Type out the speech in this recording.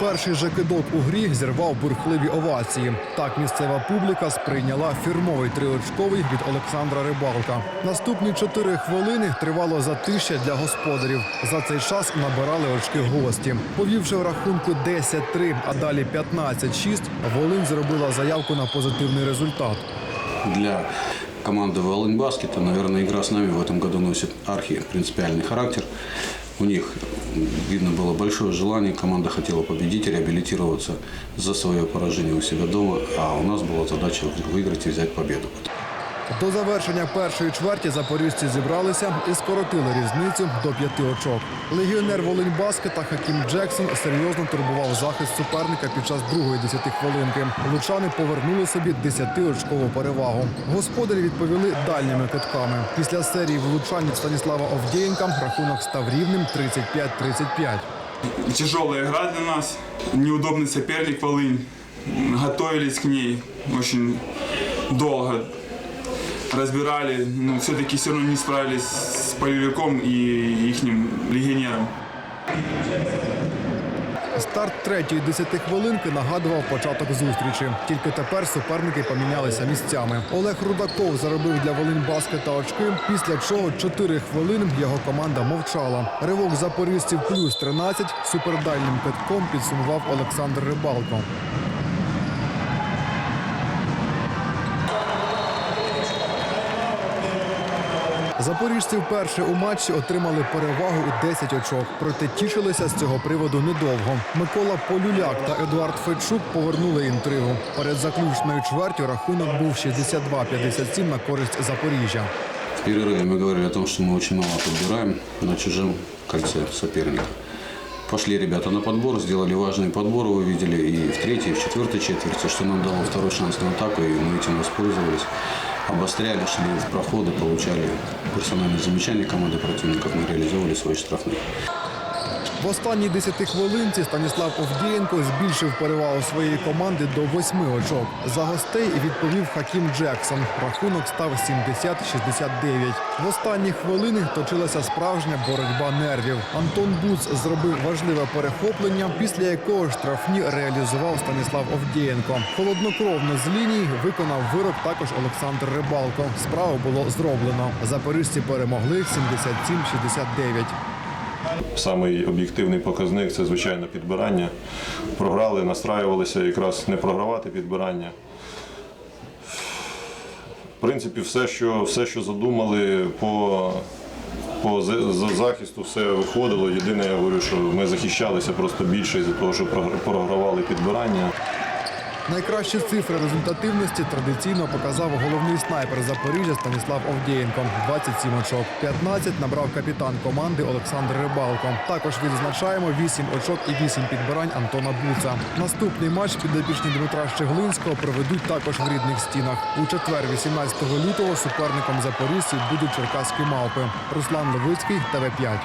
Перший же кидок у грі зірвав бурхливі овації. Так місцева публіка сприйняла фірмовий триочковий від Олександра Рибалка. Наступні чотири хвилини тривало затища для господарів. За цей час набирали очки гості. Повівши в рахунку 10-3, а далі 15-6, Волинь зробила заявку на позитивний результат. Для команды Волынь Баскета, наверное, игра с нами в этом году носит архи-принципиальный характер. У них м, видно было большое желание, команда хотела победить, реабилитироваться за свое поражение у себя дома, а у нас была задача выиграть и взять победу. До завершення першої чверті запоріжці зібралися і скоротили різницю до п'яти очок. Легіонер Волинь Баскет та Хакім Джексон серйозно турбував захист суперника під час другої десятихвилинки. Лучани повернули собі десятиочкову перевагу. Господарі відповіли дальніми китками. Після серії влучань Станіслава Овдєєнка рахунок став рівним 35-35. Тяжелая игра для нас, неудобный соперник Волынь. Готовились к ней очень долго, разбирали, но все-таки все равно не справились с Полевиком и их легионером. Старт третьої десятихвилинки нагадував початок зустрічі. Тільки тепер суперники помінялися місцями. Олег Рудаков заробив для Волинь баскета очки, після чого чотири хвилини його команда мовчала. Ривок запорізців плюс 13 супердальним китком підсумував Олександр Рибалко. Запоріжці вперше у матчі отримали перевагу у 10 очок, проте тішилися з цього приводу недовго. Микола Полюляк та Едуард Федчук повернули інтригу. Перед заключною чвертю рахунок був 62-57 на користь Запоріжжя. В перерыве мы говорили о том, что мы очень мало подбираем на чужом кольце соперника. Пошли ребята на подбор, сделали важные подборы, вы видели и в третьей, и в четвертой четверти, что нам дало второй шанс на атаку, и мы этим воспользовались. Обостряли, шли в проходы, получали персональные замечания команды противников, мы реализовывали свои штрафные. В останній десятихвилинці Станіслав Овдієнко збільшив перевагу своєї команди до восьми очок. За гостей відповів Хакім Джексон. Рахунок став 70-69. В останні хвилини точилася справжня боротьба нервів. Антон Буц зробив важливе перехоплення, після якого штрафні реалізував Станіслав Овдієнко. Холоднокровно з ліній виконав вирок також Олександр Рибалко. Справу було зроблено. Запоріжці перемогли 77-69. Самий об'єктивний показник це звичайно підбирання. Програли, настраювалися якраз не програвати підбирання. В принципі, все, що, все, що задумали по, по за- за- захисту, все виходило. Єдине, я говорю, що ми захищалися просто більше із-за того, що програвали підбирання. Найкращі цифри результативності традиційно показав головний снайпер Запоріжжя Станіслав Овдієнко 27 очок. 15 набрав капітан команди Олександр Рибалко. Також відзначаємо 8 очок і 8 підбирань Антона Буца. Наступний матч підопічні Дмитра Щеглинського проведуть також в рідних стінах. У четвер, 18 лютого, суперником запоріжців будуть черкаські мавпи. Руслан Левицький, ТВ 5